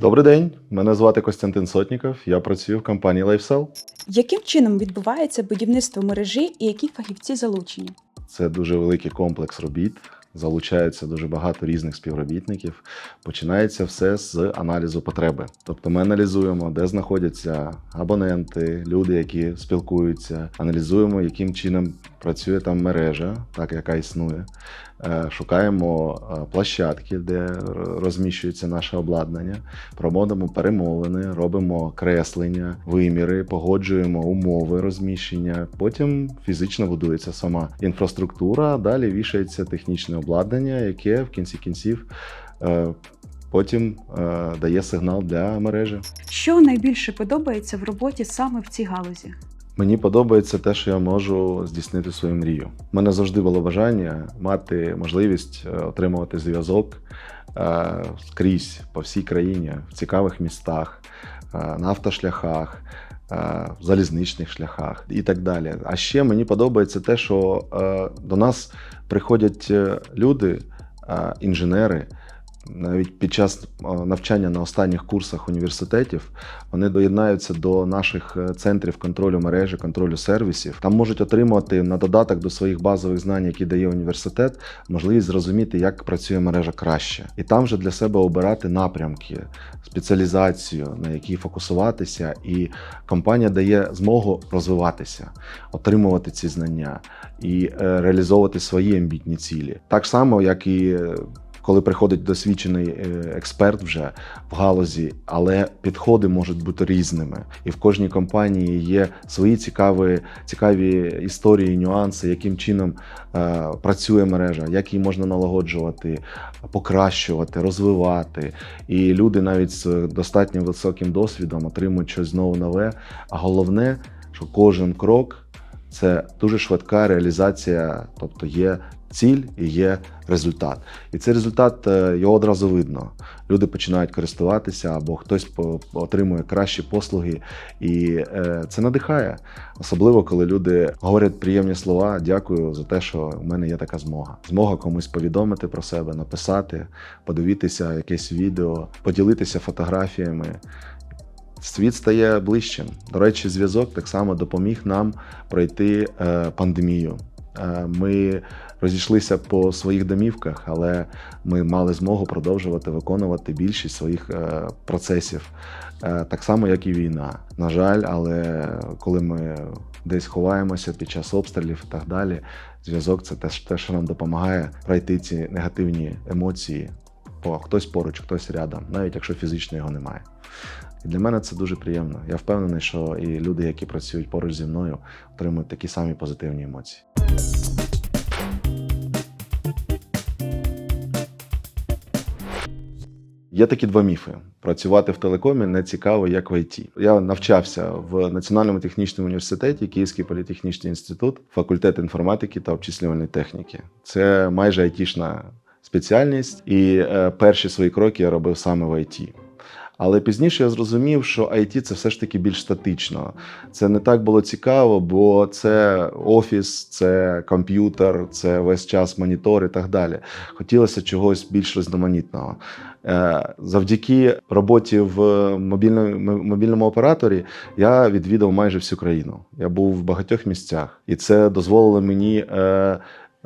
Добрий день, мене звати Костянтин Сотніков. Я працюю в компанії LifeSell. Яким чином відбувається будівництво мережі і які фахівці залучені? Це дуже великий комплекс робіт. Залучається дуже багато різних співробітників. Починається все з аналізу потреби. Тобто ми аналізуємо, де знаходяться абоненти, люди, які спілкуються. Аналізуємо, яким чином працює там мережа, так яка існує. Е, Шукаємо е, площадки, де розміщується наше обладнання, проводимо перемовини, робимо креслення, виміри, погоджуємо умови розміщення. Потім фізично будується сама інфраструктура, далі вішається технічне обладнання, яке в кінці кінців е, потім е, дає сигнал для мережі. Що найбільше подобається в роботі саме в цій галузі? Мені подобається те, що я можу здійснити свою мрію. У мене завжди було бажання мати можливість е, отримувати зв'язок е, скрізь по всій країні, в цікавих містах, е, на автошляхах. в Залізничних шляхах і так далі. А ще мені подобається те, що до нас приходять люди, інженери, навіть під час е, навчання на останніх курсах університетів вони доєднаються до наших е, центрів контролю мережі, контролю сервісів. Там можуть отримувати на додаток до своїх базових знань, які дає університет, можливість зрозуміти, як працює мережа краще, і там вже для себе обирати напрямки, спеціалізацію, на якій фокусуватися, і компанія дає змогу розвиватися, отримувати ці знання і е, реалізовувати свої амбітні цілі, так само як і. Коли приходить досвідчений е, експерт вже в галузі, але підходи можуть бути різними, і в кожній компанії є свої цікаві, цікаві історії, нюанси, яким чином е, працює мережа, як її можна налагоджувати, покращувати, розвивати. І люди навіть з достатньо високим досвідом отримують щось знову нове. А головне, що кожен крок це дуже швидка реалізація, тобто є ціль і є результат. І цей результат е, його одразу видно. Люди починають користуватися або хтось отримує кращі послуги, і е, це надихає. Особливо, коли люди говорять приємні слова. Дякую за те, що в мене є така змога. Змога комусь повідомити про себе, написати, подивитися якесь відео, поділитися фотографіями. Світ стає ближчим. До речі, зв'язок так само допоміг нам пройти е, пандемію. Ми розійшлися по своїх домівках, але ми мали змогу продовжувати виконувати більшість своїх е, процесів, Е, так само, як і війна. На жаль, але коли ми десь ховаємося під час обстрілів і так далі, зв'язок це те, що нам допомагає пройти ці негативні емоції. Бо хтось поруч, хтось рядом, навіть якщо фізично його немає. І для мене це дуже приємно. Я впевнений, що і люди, які працюють поруч зі мною, отримують такі самі позитивні емоції. Є такі два міфи: працювати в телекомі не цікаво, як в ІТ. Я навчався в Національному технічному університеті, Київський політехнічний інститут, факультет інформатики та обчислювальної техніки. Це майже айтішна спеціальність, і е, перші свої кроки я робив саме в ІТ. Але пізніше я зрозумів, що IT – це все ж таки більш статично. Це не так було цікаво, бо це офіс, це комп'ютер, це весь час монітор і так далі. Хотілося чогось більш різноманітного. Е, Завдяки роботі в мобільному, мобільному операторі я відвідав майже всю країну. Я був в багатьох місцях, і це дозволило мені.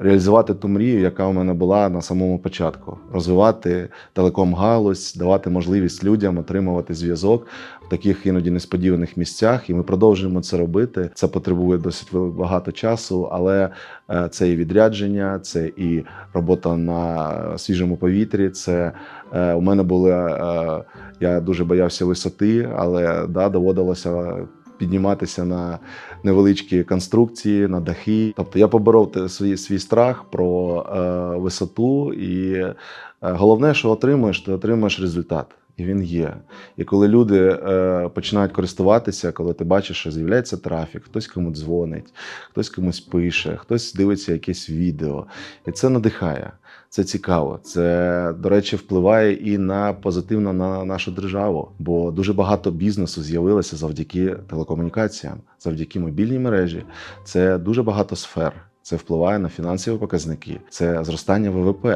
Реалізувати ту мрію, яка у мене була на самому початку, розвивати телеком-галузь, давати можливість людям отримувати зв'язок в таких іноді несподіваних місцях, і ми продовжуємо це робити. Це потребує досить багато часу, але е, це і відрядження, це і робота на свіжому повітрі. Це е, у мене були е, я дуже боявся висоти, але да, доводилося. Підніматися на невеличкі конструкції, на дахи. Тобто я поборов свій, свій страх про е, висоту, і е, головне, що отримуєш, ти отримуєш результат. І він є. І коли люди е, починають користуватися, коли ти бачиш, що з'являється трафік, хтось комусь дзвонить, хтось комусь пише, хтось дивиться якесь відео, і це надихає. Це цікаво. Це, до речі, впливає і на позитивно на нашу державу, бо дуже багато бізнесу з'явилося завдяки телекомунікаціям, завдяки мобільній мережі. Це дуже багато сфер. Це впливає на фінансові показники, це зростання ВВП.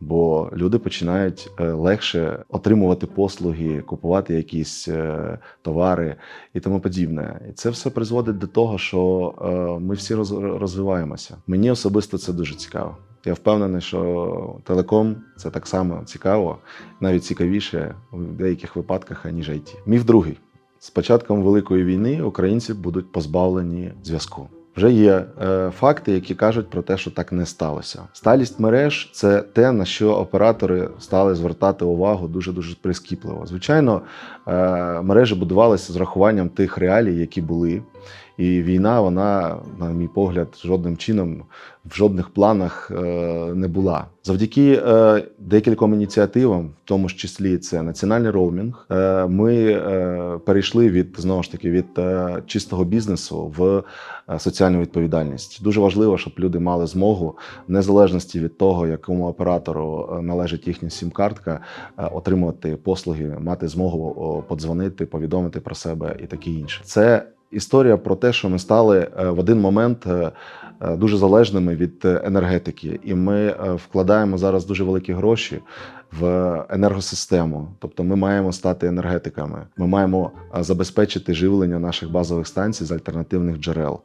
Бо люди починають е, легше отримувати послуги, купувати якісь е, товари і тому подібне. І це все призводить до того, що е, ми всі роз- розвиваємося. Мені особисто це дуже цікаво. Я впевнений, що телеком це так само цікаво, навіть цікавіше в деяких випадках, аніж IT. Міф другий: з початком великої війни українці будуть позбавлені зв'язку. Вже є е, факти, які кажуть про те, що так не сталося. Сталість мереж це те, на що оператори стали звертати увагу дуже дуже прискіпливо. Звичайно, е, мережі будувалися з рахуванням тих реалій, які були. І війна, вона, на мій погляд, жодним чином в жодних планах е, не була. Завдяки е, декільком ініціативам, в тому ж числі це національний роумінг. Е, ми перейшли від знову ж таки від чистого бізнесу в соціальну відповідальність. Дуже важливо, щоб люди мали змогу, в незалежності від того, якому оператору належить їхня сім-картка, отримувати послуги, мати змогу подзвонити, повідомити про себе і таке інше. Це історія про те, що ми стали е, в один момент е, е, дуже залежними від енергетики, і ми вкладаємо зараз дуже великі гроші в енергосистему. Тобто, ми маємо стати енергетиками. Ми маємо забезпечити живлення наших базових станцій з альтернативних джерел.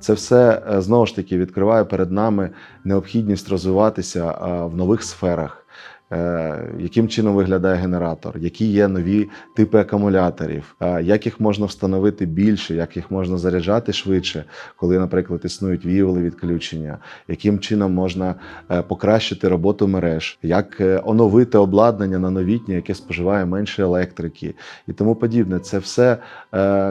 Це все знову ж таки відкриває перед нами необхідність розвиватися в нових сферах. Е, Яким чином виглядає генератор, які є нові типи акумуляторів, е, як їх можна встановити більше, як їх можна заряджати швидше, коли, наприклад, існують віоли відключення, яким чином можна е, покращити роботу мереж, як оновити обладнання на новітнє, яке споживає менше електрики? І тому подібне. Це все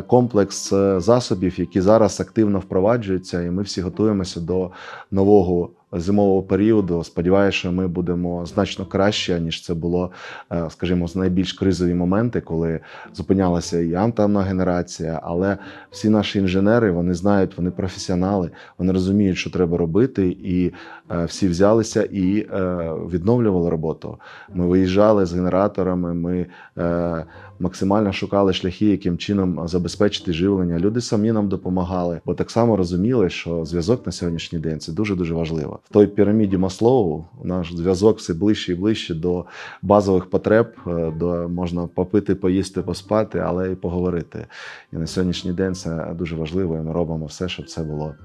комплекс засобів, які зараз активно впроваджуються, і ми всі готуємося до нового зимового періоду. Сподіваюся, що ми будемо значно краще, ніж це було, е, скажімо, з найбільш кризові моменти, коли зупинялася і атомна генерація. Але всі наші інженери вони знають, вони професіонали, вони розуміють, що треба робити, і е, всі взялися і е, відновлювали роботу. Ми виїжджали з генераторами. Ми максимально шукали шляхи, яким чином забезпечити живлення. Люди самі нам допомагали, бо так само розуміли, що зв'язок на сьогоднішній день це дуже дуже важливо. В той піраміді Маслоу наш зв'язок все ближче і ближче до базових потреб, е, до можна попити, поїсти, поспати, але і поговорити. І на сьогоднішній день це дуже важливо. І ми робимо все, щоб це було,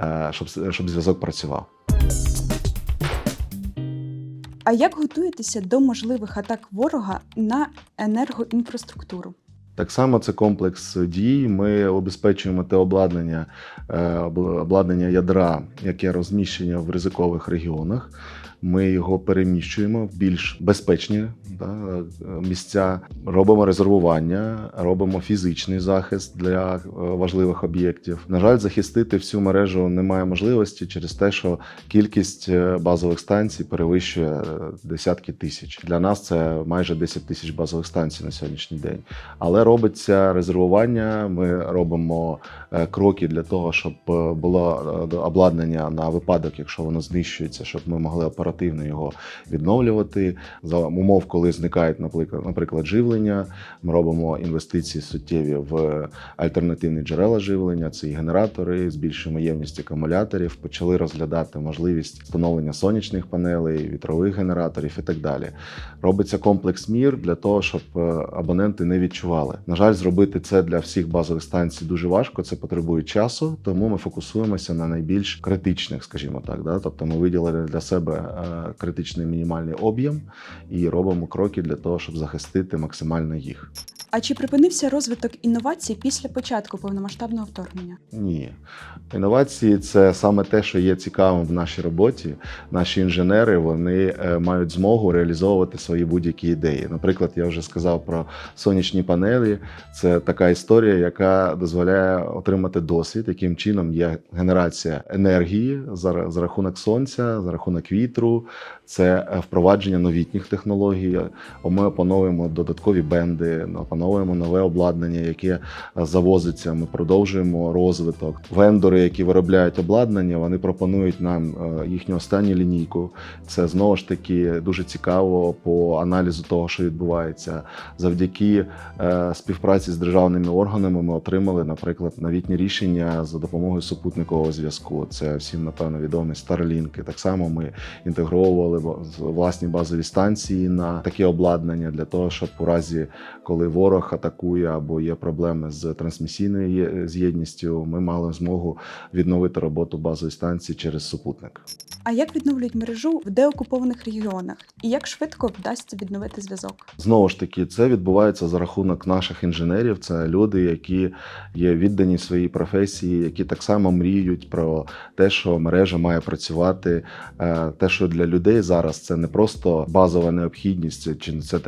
е, щоб, щоб зв'язок працював. А як готуєтеся до можливих атак ворога на енергоінфраструктуру? Так само це комплекс дій. Ми обезпечуємо те обладнання, е, обладнання ядра, яке розміщення в ризикових регіонах. Ми його переміщуємо в більш безпечні да, місця, робимо резервування, робимо фізичний захист для е, важливих об'єктів. На жаль, захистити всю мережу немає можливості через те, що кількість е, базових станцій перевищує е, десятки тисяч. Для нас це майже 10 тисяч базових станцій на сьогоднішній день. Але робиться резервування. Ми робимо кроки для того, щоб було обладнання на випадок, якщо воно знищується, щоб ми могли оперативно його відновлювати. За умов, коли зникають, наприклад, живлення. Ми робимо інвестиції суттєві в альтернативні джерела живлення. Це і генератори, збільшуємо ємність акумуляторів. Почали розглядати можливість встановлення сонячних панелей, вітрових генераторів і так далі. Робиться комплекс мір для того, щоб е, абоненти не відчували. На жаль, зробити це для всіх базових станцій дуже важко. Це потребує часу, тому ми фокусуємося на найбільш критичних, скажімо так. Да? Тобто ми виділили для себе критичний мінімальний об'єм і робимо кроки для того, щоб захистити максимально їх. А чи припинився розвиток інновацій після початку повномасштабного вторгнення? Ні, інновації це саме те, що є цікавим в нашій роботі. Наші інженери вони е, мають змогу реалізовувати свої будь-які ідеї. Наприклад, я вже сказав про сонячні панелі. Це така історія, яка дозволяє отримати досвід, яким чином є генерація енергії за, за рахунок сонця, за рахунок вітру. Це е, впровадження новітніх технологій. Ми опановуємо додаткові бенди, опановуємо нове обладнання, яке е, завозиться. Ми продовжуємо розвиток. Вендори, які виробляють обладнання, вони пропонують нам е, їхню останню лінійку. Це знову ж таки дуже цікаво по аналізу того, що відбувається. Завдяки співпраці з державними органами ми отримали, наприклад, новітні рішення за допомогою супутникового зв'язку. Це всім напевно відомі Starlink. Так само ми інтегровували власні базові станції на таке обладнання для того, щоб у разі, коли ворог атакує або є проблеми з трансмісійною з'єдністю, ми мали змогу відновити роботу базової станції через супутник. А як відновлюють мережу в деокупованих регіонах? І як швидко вдасться відновити зв'язок? Знову ж таки, це відбувається за рахунок наших інженерів. Це люди, які є віддані своїй професії, які так само мріють про те, що мережа має працювати. Е, Те, що для людей зараз це не просто базова необхідність, чи це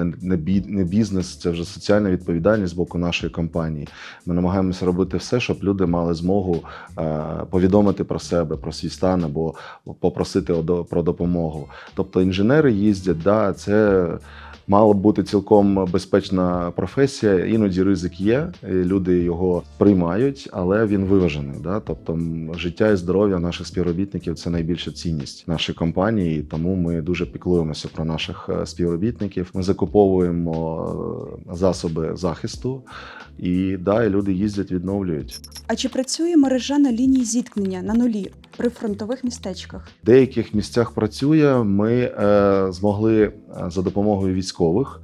не бізнес, це вже соціальна відповідальність з боку нашої компанії. Ми намагаємося робити все, щоб люди мали змогу е, повідомити про себе, про свій стан або попросити о- про допомогу. Тобто інженери їздять, да, це мала б бути цілком безпечна професія. Іноді ризик є, люди його приймають, але він виважений. Да? Тобто життя і здоров'я наших співробітників це найбільша цінність нашої компанії, тому ми дуже піклуємося про наших е, співробітників. Ми закуповуємо е, засоби захисту, і да, і люди їздять, відновлюють. А чи працює мережа на лінії зіткнення на нулі при фронтових містечках? В деяких місцях працює. Ми е, змогли е, за допомогою військових.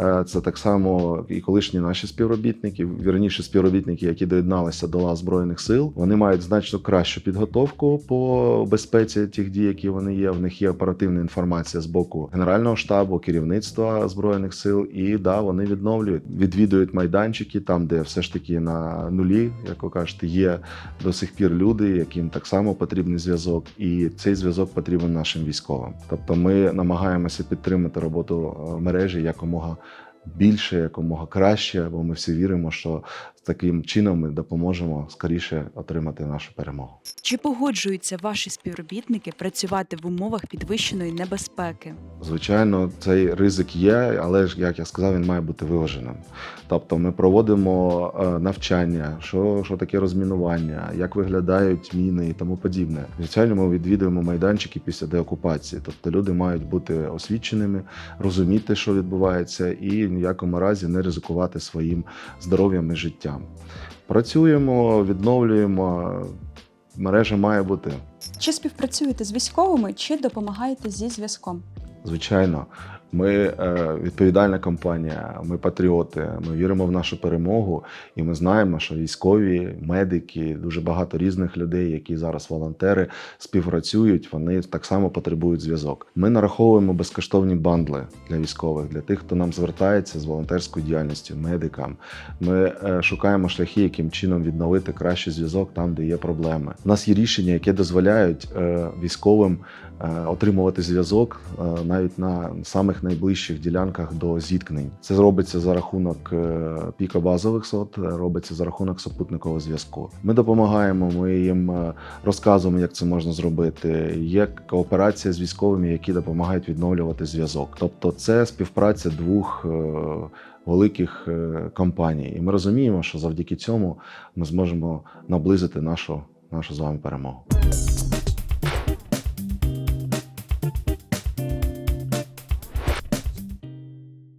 Е, Це так само і колишні наші співробітники, вірніше співробітники, які доєдналися до лав збройних сил. Вони мають значно кращу підготовку по безпеці тих дій, які вони є. В них є оперативна інформація з боку генерального штабу, керівництва збройних сил. І да, вони відновлюють, відвідують майданчики там, де все ж таки на нулі, як ви кажете, є до сих пір люди, яким так само потрібний зв'язок, і цей зв'язок потрібен нашим військовим. Тобто, ми намагаємося підтримати роботу е, мережі якомога більше, якомога краще, бо ми всі віримо, що таким чином ми допоможемо скоріше отримати нашу перемогу. Чи погоджуються ваші співробітники працювати в умовах підвищеної небезпеки? Звичайно, цей ризик є, але ж як я сказав, він має бути виваженим. Тобто, ми проводимо е, навчання, що, що таке розмінування, як виглядають міни і тому подібне. Звичайно, ми відвідуємо майданчики після деокупації. Тобто люди мають бути освіченими, розуміти, що відбувається, і в ніякому разі не ризикувати своїм здоров'ям і життям. Працюємо, відновлюємо. Мережа має бути. Чи співпрацюєте з військовими, чи допомагаєте зі зв'язком? Звичайно, ми е, відповідальна компанія, ми патріоти. Ми віримо в нашу перемогу, і ми знаємо, що військові, медики, дуже багато різних людей, які зараз волонтери співпрацюють. Вони так само потребують зв'язок. Ми нараховуємо безкоштовні бандли для військових, для тих, хто нам звертається з волонтерською діяльністю, медикам. Ми е, шукаємо шляхи, яким чином відновити кращий зв'язок там, де є проблеми. У нас є рішення, які дозволяють е, військовим отримувати зв'язок навіть на самих найближчих ділянках до зіткнень. Це робиться за рахунок е, пікобазових сот, е, робиться за рахунок супутникового зв'язку. Ми допомагаємо, ми їм е, розказуємо, як це можна зробити. Є кооперація з військовими, які допомагають відновлювати зв'язок. Тобто, це співпраця двох. е, Великих компаній, і ми розуміємо, що завдяки цьому ми зможемо наблизити нашу нашу з вами перемогу.